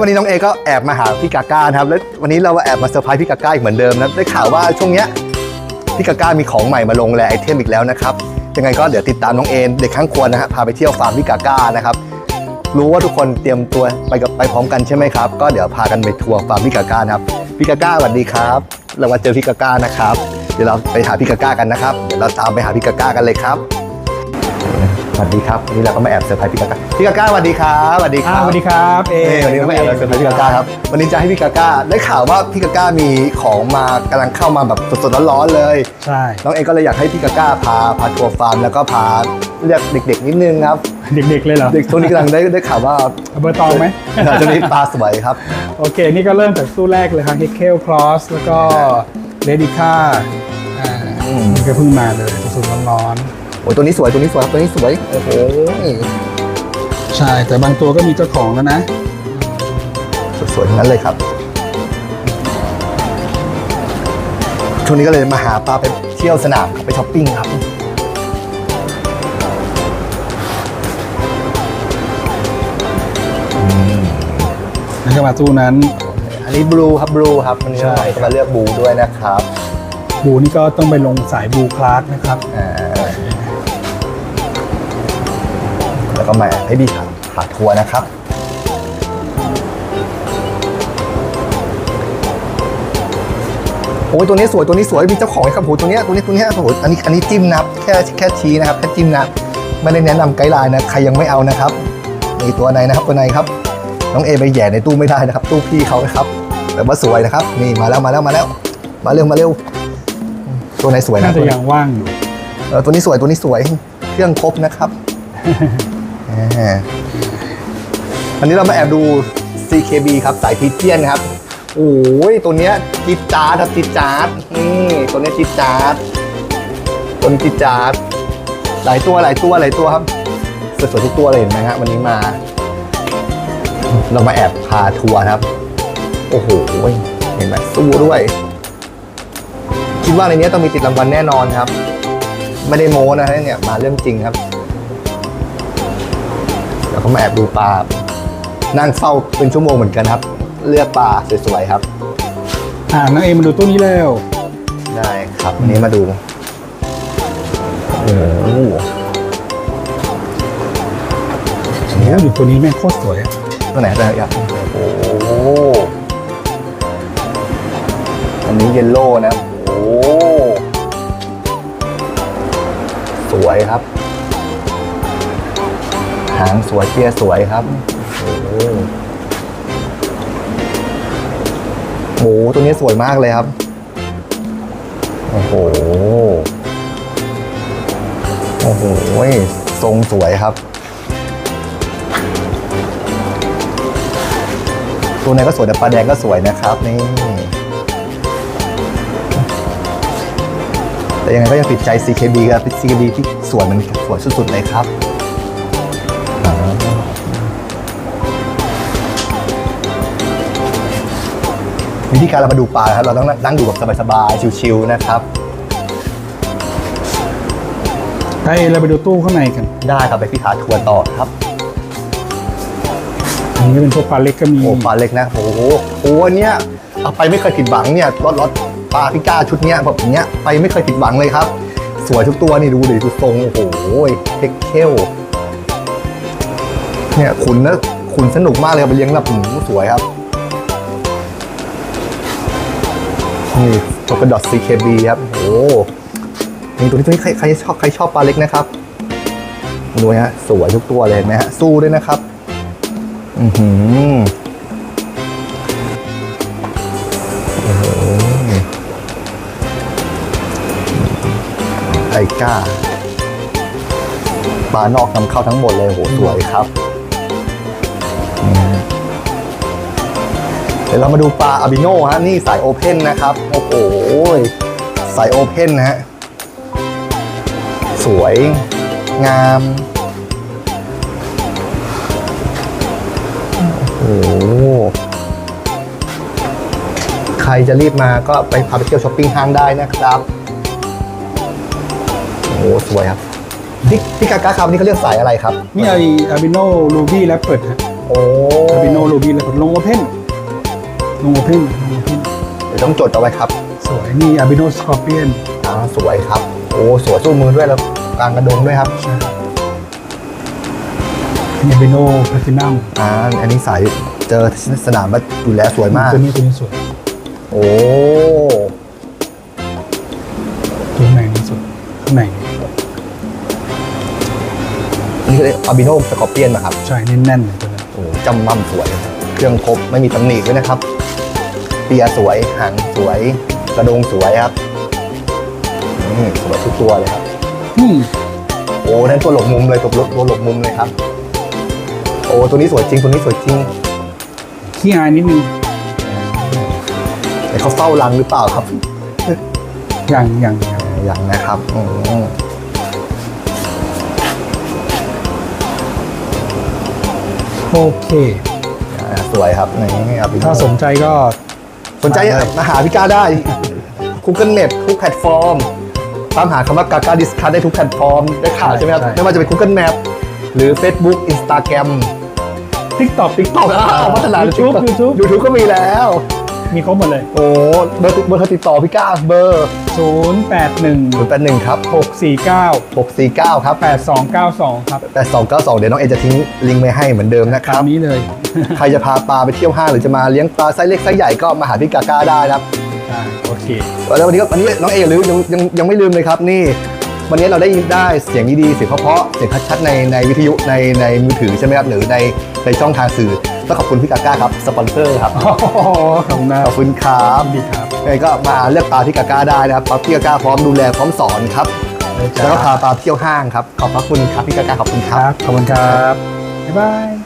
วันนี้น้องเอก็แอบมาหาพี่กาก้านะครับ แล้ววันนี้เราแอบมาเซอร์ไพรส์พี่กาก้าอีกเหมือนเดิมนะได้ข่าวว่าช่วงเนี้ยพี่กาก้ามีของใหม่มาลงแลไอเทมอีกแล้วนะครับ ยังไงก็เดี๋ยวติดตามน้องเอเด็กข้างครัวนะฮะพาไปเที่ยวฟาร์มพี่กาก้านะครับ รู้ว่าทุกคนเตรียมตัวไปกับไปพร้อมกันใช่ไหมครับ ก็เดี๋ยวพากันไปทัวร์ฟาร์มพี่กาก้านะครับ พี่กาก้าสวัสดีครับ เรามาเจอพี่กาก้านะครับ เดี๋ยวเราไปหาพี่กาก้ากันนะครับ เดี๋ยวเราตามไปหาพี่กาก้ากันเลยครับ สวัสดีครับวันนี้เราก็มาแอบเซอร์ไพรส์พี่กาก้าพี่กาก้าสวัสดีครับสวัสดีคอ่ารับสวัสดีครับเอเอ้ยวันนี้เราไม่แอบเราเซอร์ไพรส์พี่กาก้าครับวันนี้จะให้พี่กาก้าได้ข่าวว่าพี่กาก้ามีของมากำลังเข้ามาแบบสดๆร้อนๆเลยใช่ น้องเองก็เลยอยากให้พี่กาก้าพาพาทัวร์ฟาร์มแล้วก็พาเรียกเด็ก ๆ นิดนึงครับเด็กๆเลยเหรอเด็กช่วงนี้กำลังได้ได้ข่าวว่าเอาเบอร์ตองไหม จะมีปลาสวยครับ โอเค นี่ก็เริ่มจากตู้แรกเลยครับ h ฮกเ l ลครอสแล้วก็เลดิค่าอ่าอืม นี่ก็เพิ่งมาเลยสดๆร้อนโอ้ยตัวนี้สวยตัวนี้สวยครับตัวนี้สวยโอ้โหๆใช่แต่บางตัวก็มีเจ้าของแล้วนะ สวยๆทั้งนั้นเลยครับ ช่วงนี้ก็เลยมาหาปลาไปเที่ยวสนามครับไปช้อปปิ้งครับแล้วก็มาตู้นั้น อันนี้บลูครับบลูครับวันนี้ใช่เราก็มาเลือกบลูด้วยนะครับบูนี่ก็ต้องไปลงสายบูคลาสนะครับอ่า ก็มาให้พี่หาทัวร์นะครับ โอ้ยตัวนี้สวยตัวนี้สวยมีเจ้าของไหมครับโหตัวเนี้ยตัวนี้ตัวเนี้ยโอ้โหอันนี้อันนี้จิ้มนะครับแค่แค่ชี้นะครับแค่จิ้มนะไม่ได้แนะนำไกด์ไลน์นะใครยังไม่เอานะครับนี่ตัวไหนนะครับตัวไหนครับ น้องเอไปแหย่ในตู้ไม่ได้นะครับ ตู้พี่เขานะครับแต่ว่าสวยนะครับ นี่มาแล้วมาแล้วมาแล้ว มาเร็วมาเร็ว ตัวไหนสวยนะน่าตัจะวไหนยังว่างอยู่เออตัวนี้สวยตัวนี้สวย เครื่องครบนะครับ อันนี้เรามาแอบดู CKB ครับสายพิเจียนครับ โอ้ยตัวเนี้ยจิดจาร์ดครับจิดจาร์ดนี่ตัวเนี้ยจิดจาร์ดตัวนี้จิดจาร์ดหลายตัวหลายตัวหลายตัวครับสวยๆทุกตัวเลยเห็นไหมฮะวันนี้มา เรามาแอบพาทัวร์ครับ โอ้โหเห็นไหมสู้ด้วย คิดว่าในนี้ต้องมีติดรางวัลแน่นอนครับ ไม่ได้โม้นะฮะเนี่ยมาเรื่องจริงครับ แล้วก็มาแอบดูปลา นั่งเฝ้าเป็นชั่วโมงเหมือนกันครับ เลือกปลาสวยๆครับ อ่าน้องเอมาดูตู้นี้แล้ว ได้ครับวันนี้มาดูโอ้โหอันนี้โอ้ยตัวนี้แม่งโคตรสวยอะตัวไหนตัวไหนครับโอ้โหอันนี้เยลโล่นะ โอ้โหสวยครับ หางสวยเปียสวยครับโหโอ้โหตัวนี้สวยมากเลยครับ โอ้โห โอ้โห ทรงสวยครับ ตัวไหนก็สวยแต่ปลาแดงก็สวยนะครับนี่ แต่ยังไงก็ยังติดใจ CKB ครับ CKB ที่สวยมันสวยสุดๆเลยครับ วิธีการเรามาดูปลาครับเราต้องนั่งดูแบบสบายๆชิวๆนะครับ ไปเราไปดูตู้ข้างในกัน ได้ครับไปพี่ถาทัวร์ต่อครับอันนี้ก็เป็นพวกปลาเล็กก็มีโอ้ปลาเล็กนะโอ้โหโอ้อันเนี้ยเอาไปไม่เคยผิดหวังเนี่ยรถรถปลาพิก้าชุดเนี้ยแบบเนี้ยไปไม่เคยผิดหวังเลยครับ สวยทุกตัวนี่ดูดิดูทรงโอ้โหเท็กเคลเนี่ยขุนนะขุนสนุกมากเลยครับไปเลี้ยงแบบหืมสวยครับ นี่โ o ก a ดอท CKB ครับโอ้นี่ตัวนี้ตัวนี้ใครใครชอบใครชอบปลาเล็กนะครับดูฮะสวยทุกตัวเลยนไหมฮะสู้ด้วยนะครับ อือหือโอ้โหไทก้าปลานอกนำเข้าทั้งหมดเลยโหสวยครับ เดี๋ยวเรามาดูปลาอาบิโนฮะนี่สายโอเพนนะครับ โอ้โหสายโอเพนนะฮะ สวย งามโอ้โหใครจะรีบมาก็ไปพาไปเที่ยวช้อปปิ้งห้างได้นะครับโอ้โหสวยครับพี่พี่กากาครับวันนี่เขาเรียกสายอะไรครับ นี่ไออาบิโนรูบี้แรปเปิดฮะโโอ้อาบิโนรูบี้เลยลงโอเพนลงโอเพน ลงโอเพนเดี๋ยวต้องจดเอาไว้ครับ สวยนี่อาบิโนสกอร์เปียนอ่าสวยครับ โอ้สวยสู้มือด้วยแล้วกลางกระดงด้วยครับใช่นี่อาบิโนแพลตินัมอ่าอันนี้สายเจอสนามมาอยู่แล้วสวยมากตัวนี้ตัวนี้สวย โอ้ตัวไหนนี่สวยข้างในนี่คืออาบิโนสกอร์เปียนนะครับ ใช่แน่นๆเลยตัวนั้นโอ้จำมั่มสวย เครื่องครบไม่มีตำหนิด้วยนะครับ เปียร์สวยหางสวย กระดงสวยครับนี่สวยทุกตัวเลยครับอืมโอ้นั่นตัวหลบมุมเลยตัวตัวหลบมุมเลยครับ โอ้ตัวนี้สวยจริงตัวนี้สวยจริงขี้อายนิดนึงแต่เขาเฝ้ารังหรือเปล่าครับอย่างอย่างอย่างยังนะครับอืมโอเค อ่าสวยครับนี่อาบิโนถ้าสนใจก็ สนใจมาหาพี่ก้าได้ Google Map ทุกแพลตฟอร์ม ตามหาคำว่ากากาดิสคัทได้ทุกแพลตฟอร์ม ได้ข่าวใช่ไหมครับ ไม่ว่าจะเป็น Google Map หรือ Facebook Instagram ทิกตอกทิกตอกอ้าวพัฒนายูทูบยูทูบยูทูบก็มีแล้ว มีครบหมดเลย โอ้เบอร์ติเบอร์โทรติดต่อพี่ก้าเบอร์0 8 1 0 8 1ครับ6 4 9 649ครับ8 2 9 2 ครับ8292เดี๋ยวน้องเอจะทิ้งลิงก์ไว้ให้เหมือนเดิมนะคตารัมบ นี้เลย ใครจะพาปลาไปเที่ยวห้างหรือจะมาเลี้ยงปลาไซส์เล็กไซส์ใหญ่ก็มาหาพี่กาก้าได้ครับใช่โอเค แล้ววันนี้ก็วันนี้น้องเออย่าลืมยังยังยังไม่ลืมเลยครับนี่ วันนี้เราได้ยินได้เสียงดีๆเสียงเพราะๆเสียงชัดๆในในวิทยุในในมือถือใช่ไหมครับหรือในในช่องทางสื่อ ต้องขอบคุณพี่กาก้าครับสปอนเซอร์ครับโอ้โหขอบคุณนะขอบคุณครับดีครับยังไงก็มาเลือกปลาพี่กาก้าได้นะครับเพราะพี่กาก้าพร้อมดูแลพร้อมสอนครับได้จ้ะแล้วก็พาปลาเที่ยวห้างครับขอบพระคุณครับพี่กาก้าขอบคุณคครับรับขอบคุณครับบ๊ายบาย